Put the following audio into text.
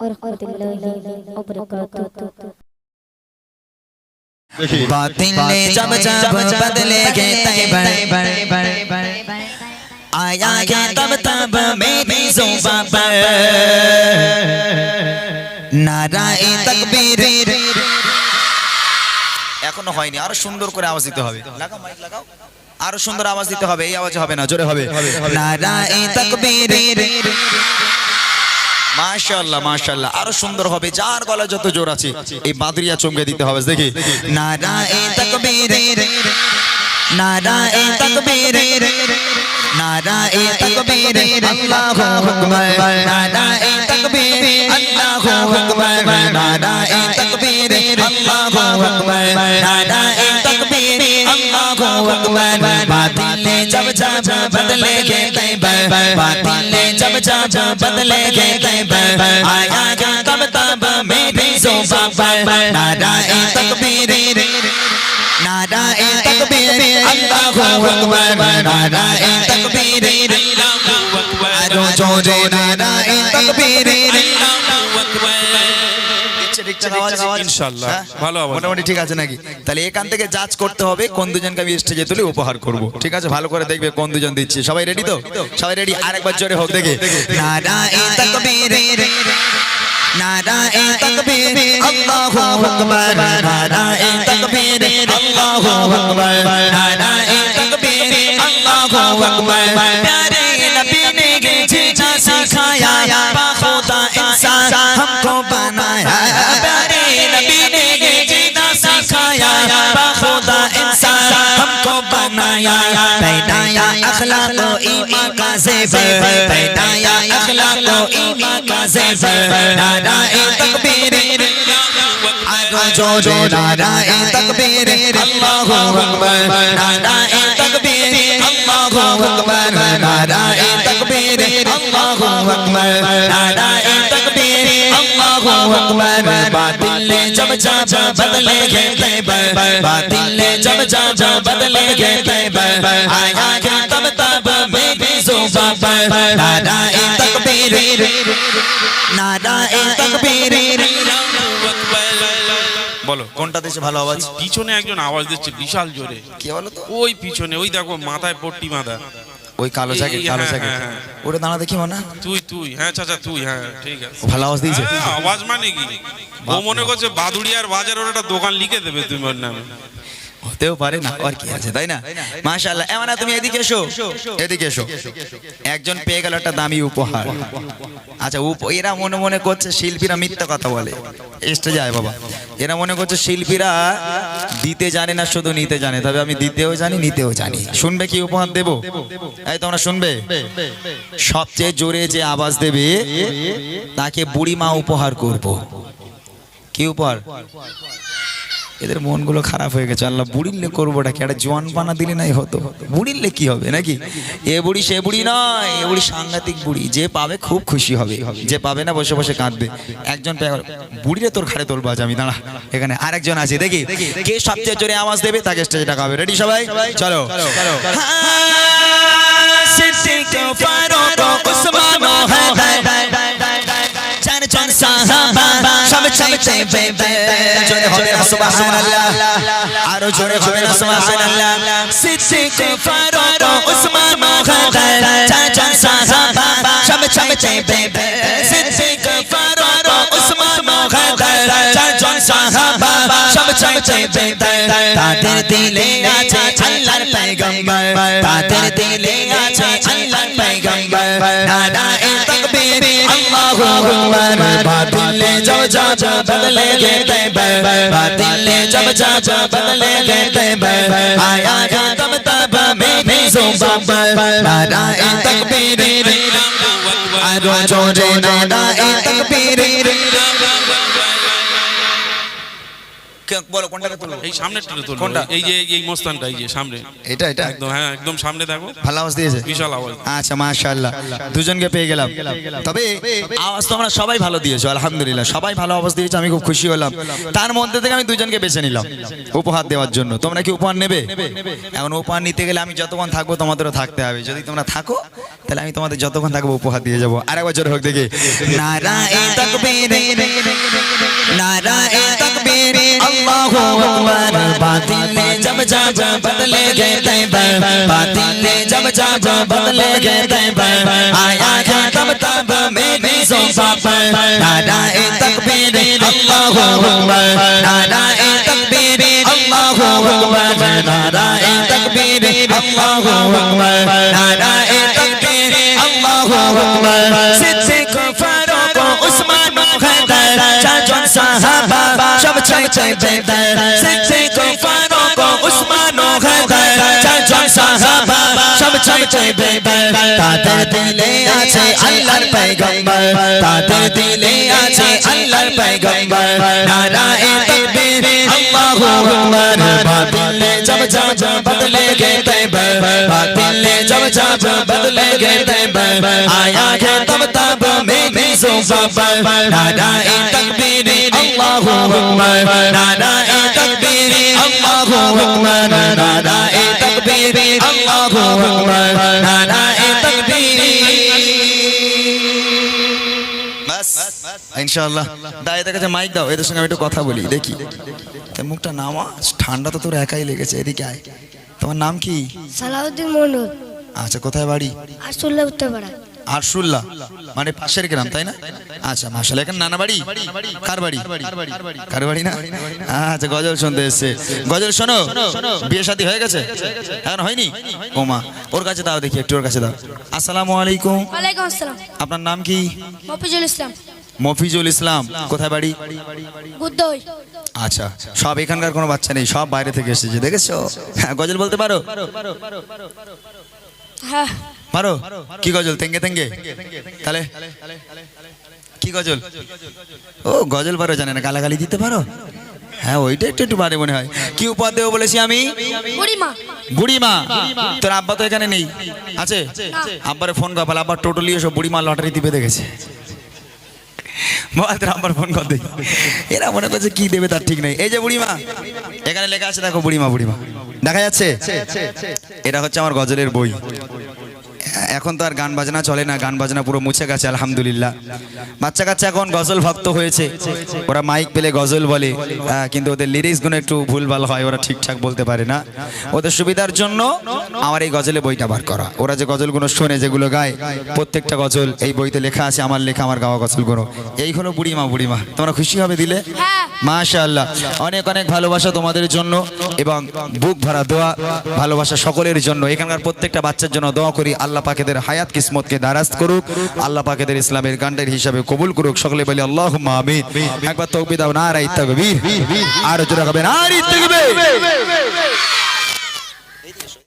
warahmatullahi wabarakatuh. बातिल ने जब जब बदले गए तैबर आया है तब तब मेरी जुबा पर নারায়ে তাকবীর এখনো হয়নি আরো সুন্দর করে আওয়াজ দিতে হবে লাগাও মাইক লাগাও আরো সুন্দর আওয়াজ দিতে হবে এই আওয়াজে হবে না জোরে হবে নারায়ে তাকবীর মাশাআল্লাহ মাশাআল্লাহ। আরও সুন্দর হবে, যার গলা যত জোর আছে, এই বাদরিয়া চমকে দিতে হবে, দেখি। নারায়ে তাকবীর নারায়ে তাকবীর নারায়ে তাকবীর, আল্লাহু আকবার, নারায়ে তাকবীর, আল্লাহু আকবার, নারায়ে তাকবীর, আল্লাহু আকবার, নারায়ে তাকবীর, আল্লাহু আকবার। জব জব বদলে বাতিলে जब बदले गए खैबर आया गया कब तब में भी सो बाबर नाराए तकबीर नाराए तकबीर अल्लाहू अकबर नाराए तकबीर अल्लाहू अकबर जोरे नाराए तकबीर তাকবীর ইনশাআল্লাহ। হ্যাঁ? ভালো মোটামুটি ঠিক আছে নাকি? তাহলে এখান থেকে জাজ করতে হবে কোন দুজনকে আমি স্টেজে তুলে উপহার করব। ঠিক আছে? ভালো করে দেখবে কোন দুজন দিচ্ছি। সবাই রেডি তো? সবাই রেডি আরেকবার জোরে হোক দেখে। নারায়ে তাকবীর। আল্লাহু আকবার। নারায়ে তাকবীর। আল্লাহু আকবার। নারায়ে তাকবীর। আল্লাহু আকবার। पैदाया अखलाक व ईमान का ज़ेवर पैदाया अखलाक व ईमान का ज़ेवर नाराए तकबीर आगो जो जो नाराए तकबीर अल्लाहु अकबर नाराए तकबीर अल्लाहु अकबर नाराए तकबीर अल्लाहु अकबर नाराए तकबीर अल्लाहु अकबर बातिल जब जब बदले गे तैबर बातिल जब जब बदले गे तैबर आया गे तब तब मेरी जुबान पर नाराए तकबीर नाराए तकबीर বলো কোনটা দেশে ভালো আওয়াজ পিছনে একজন আওয়াজ দিচ্ছে বিশাল জোরে কে বলো তো ওই পিছনে ওই দেখো মাথায় পট্টি বাঁধা ওই কালো জ্যাকেট কালো হ্যাঁ, জ্যাকেট হ্যাঁ, ওটা দাঁড়া দেখি মানে। তুই তুই হ্যাঁ চাচা তুই হ্যাঁ ঠিক আছে। ভালো আওয়াজ দিয়েছে। হ্যাঁ, আওয়াজ মানে কি? ও মনে করছে বাদুড়িয়ার বাজার ওর একটা দোকান লিখে দেবে তুমি ওর নামে। হতেও পারে না, আর কি আছে, তাই না? মাশাআল্লাহ। এমন তুমি এদিকে এসো। এদিকে এসো। একজন পেয়ে গেল একটা দামি উপহার। আচ্ছা এরা মনে মনে করছে শিল্পীরা মিথ্যা কথা বলে। এসতে যায়, বাবা। এরা মনে করছে শিল্পীরা দিতে জানে না, শুধু নিতে জানে। তবে আমি দিতেও জানি, নিতেও জানি। শুনবে কি উপহার দেব? এই তোমরা শুনবে? সবচেয়ে জোরে যে আওয়াজ দেবে, তাকে বুড়ি মা উপহার করব। কি উপহার? এদের মনগুলো খারাপ হয়ে গেছে। আল্লাহ বুড়িলে করবোটা কি? একটা জোয়ান পানা দিলে নাই হতো। বুড়িলে কি হবে নাকি? এ বুড়ি, সে বুড়ি নয়, এ বুড়ি সাংঘাতিক বুড়ি। যে পাবে খুব খুশি হবে। যে পাবে না, বসে বসে কাঁদবে। একজন বুড়িরে তোর ঘাড়ে তোলবা আমি, দাঁড়া। এখানে আরেকজন আছে, দেখি। কে সবচেয়ে জোরে আওয়াজ দেবে? তাকে স্টেজে টাকা হবে। রেডি সবাই? চলো। চারজন সাহাবা সব জোরে হবে না, সুবহানাল্লাহ। আরও জোরে হবে না, সুবহানাল্লাহ। সিদ্দিক ফারুক, উসমান মুহাদ্দার চারজন সাহাবা সব চাইতে বেবে সিদ্দিক ফারুক, উসমান মুহাদ্দার চারজন সাহাবা সব চাইতে বেবে তাদের দিলে আছে আল্লাহর পয়গম্বর। তাদের দিলে আছে আল্লাহর পয়গম্বর। তাকবীর बादले जब जा जा बदले गए बादले जब जा जा बदले गए आया था तब तब मैं सुबह नारा तकबीर आरो जोरे नारा तकबीर বলো কোনটাকে তুলবো? এই সামনে তুলো কোনটা? এই যে এই মস্তানটা এই যে সামনে। এটা এটা? একদম হ্যাঁ একদম সামনে দেখো। ভালো আওয়াজ দিয়েছে? বিশাল আওয়াজ। আচ্ছা মাশাআল্লাহ। দুজনকে পেয়ে গেলাম। তবে আওয়াজ তো সবাই ভালো দিয়েছ আলহামদুলিল্লাহ। সবাই ভালো আওয়াজ দিয়েছ আমি খুব খুশি হলাম। তার মধ্যে থেকে আমি দুজনকে বেছে নিলাম উপহার দেওয়ার জন্য। তোমরা কি উপহার নেবে? এখন উপহার নিতে গেলে আমি যতক্ষণ থাকব তোমাদেরও থাকতে হবে। যদি তোমরা থাকো তাহলে আমি তোমাদের যতক্ষণ থাকব উপহার দিয়ে যাব। আরেকবার জোরে হোক দেখি। নারায়ে তাকবীর নারায়ে তাকবীর আল্লাহু बातिल ने जब जब बदले गए तैबर बातिल ने जब जब बदले गए तैबर आया है तब तब मेरी सोफा पर नारा ए तकबीर अल्लाह अकबर नारा ए तकबीर अल्लाह अकबर नारा ए तकबीर अल्लाह अकबर بچے بیدر سچے کو فانوں کو عثمانوں غیدر چرچم صحابہ সব চাইছে বেবার তাদের দিলে আছে আল্লাহর পয়গম্বর, তাদের দিলে আছে আল্লাহর পয়গম্বর। নারায়ে তাকবীর, আল্লাহু আকবার। বাতিল জব জব বদলে গে তৈবর, বাতিল জব জব বদলে গে তৈবর। আয়া গে তব তব মে মে সো বাবা নারায়ে তাকবীর Allahu দায়েদের কাছে মাইক দাও এদের সঙ্গে আমি একটু কথা বলি দেখি। মুখটা নামা ঠান্ডা তো তোর একাই লেগেছে এদিকে আয়। তোমার নাম কি? সালাউদ্দিন আচ্ছা কোথায় বাড়ি? আরশুল্লাহ মানে পাশের গ্রাম তাই না? আচ্ছা মাসাল্লাহ এখানে নানা বাড়ি? কার বাড়ি? কার বাড়ি না? আচ্ছা গজল শুনতে এসছে। গজল শোনো বিয়ে শাদী হয়ে গেছে? এখন হয়নি? ওমা ওর কাছে দাও দেখি একটু ওর কাছে দাও। আসসালামু আলাইকুম। ওয়ালাইকুম আসসালাম। আপনার নাম কি? মফিজুল ইসলাম। মফিজুল ইসলাম কোথায় বাড়ি? আচ্ছা সব এখানকার কোনো বাচ্চা নেই সব বাইরে থেকে এসেছে দেখেছ? হ্যাঁ গজল বলতে পারো? পারো কি গজল? তেঙ্গে তেঙ্গে। তাহলে কি গজল? ও গজল পারো জানে না গালাগালি দিতে পারো? হ্যাঁ ওইটা একটু একটু পারে মনে হয়। কি উপহার দেবো বলেছি আমি? বুড়িমা। তোর আব্বা তো এখানে নেই। আছে? আব্বারে ফোন কর আব্বার টোটালি এসব বুড়িমা লটারি দিবে দেখেছে। তোর আব্বার ফোন কর দেখি এরা মনে করছে কি দেবে তার ঠিক নেই। এই যে বুড়িমা, এখানে লেখা আছে দেখো বুড়িমা বুড়িমা। দেখা যাচ্ছে? এটা হচ্ছে আমার গজলের বই। এখন তো আর গান বাজনা চলে না গান বাজনা পুরো মুছে গেছে আলহামদুলিল্লাহ। বাচ্চা কাচ্চা এখন গজল ভক্ত হয়েছে। ওরা মাইক পেলে গজল বলে কিন্তু ওদের লিরিক্সগুলো একটু ভুলভাল হয় ওরা ঠিকঠাক বলতে পারে না। ওদের সুবিধার জন্য আমার এই গজলে বইটা বার করা। ওরা যে গজলগুলো শোনে যেগুলো গায় প্রত্যেকটা গজল এই বইতে লেখা আছে আমার লেখা আমার গাওয়া গজলগুলো। এই হলো বুড়িমা বুড়িমা। তোমরা খুশি হবে দিলে? হ্যাঁ। মাশাআল্লাহ। অনেক অনেক ভালোবাসা তোমাদের জন্য এবং বুক ভরা দোয়া ভালোবাসা সকলের জন্য। এখানকার প্রত্যেকটা বাচ্চার জন্য দোয়া করি আল্লাহ পাকেদের হায়াত, কিসমতকে দারাজ করুক। আল্লাহ পাকেদের ইসলামের গান্ডের হিসাবে কবুল করুক। সকলে বলি আল্লাহ একবার তকবি দাও না রাই তাকবীর। আর জোরে হবে না